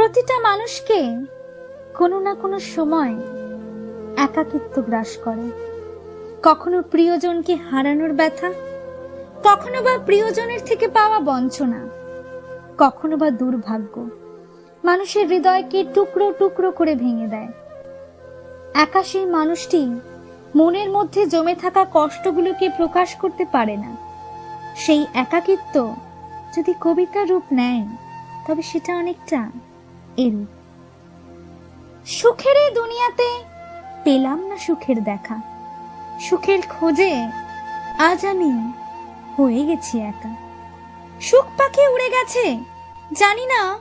প্রতিটা মানুষকে কোনো না কোনো সময় একাকিত্ব গ্রাস করে। কখনো প্রিয়জনকে হারানোর ব্যথা, কখনো বা প্রিয়জনের থেকে পাওয়া বঞ্চনা, কখনো বা দুর্ভাগ্য। মানুষের হৃদয়কে টুকরো টুকরো করে ভেঙে দেয়। একা সেই মানুষটি মনের মধ্যে জমে থাকা কষ্টগুলোকে প্রকাশ করতে পারে না। সেই একাকিত্ব যদি কবিতার রূপ নেয়, তবে সেটা অনেকটা এরূপ সুখের দুনিয়াতে পেলাম না সুখের দেখা। সুখের খোঁজে আজ আমি হয়ে গেছি একা। সুখ পাখি উড়ে গেছে, জানি না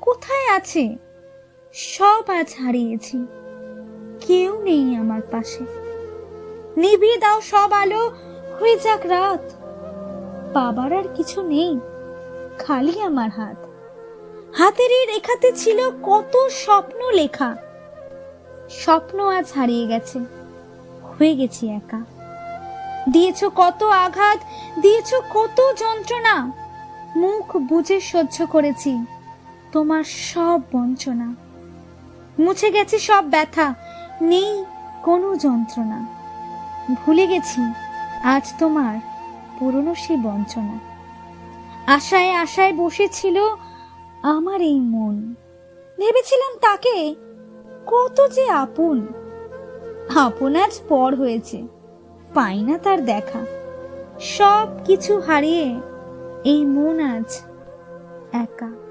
কোথায় আছে। সব আজ হারিয়েছি, কেউ নেই আমার পাশে। নিভিয়ে দাও সব আলো, হয়ে যাক রাত। বাবার আর কিছু নেই, খালি আমার হাত। হাতের রেখাতে ছিল কত স্বপ্ন লেখা। স্বপ্ন আজ হারিয়ে গেছে। হয়ে গেছি একা। দিয়েছ কত আঘাত, দিয়েছ কত যন্ত্রণা। মুখ বুঝে সহ্য করেছি তোমার সব বঞ্চনা। মুছে গেছে সব ব্যথা, নেই কোনো যন্ত্রণা। ভুলে গেছি আজ তোমার পুরনো সেই বঞ্চনা। আশায় আশায় বসেছিল আমার এই মন। ভেবেছিলাম তাকে কত যে আপন। আপন আজ পর হয়েছে, পাই না তার দেখা। সব কিছু হারিয়ে এই মন আজ একা।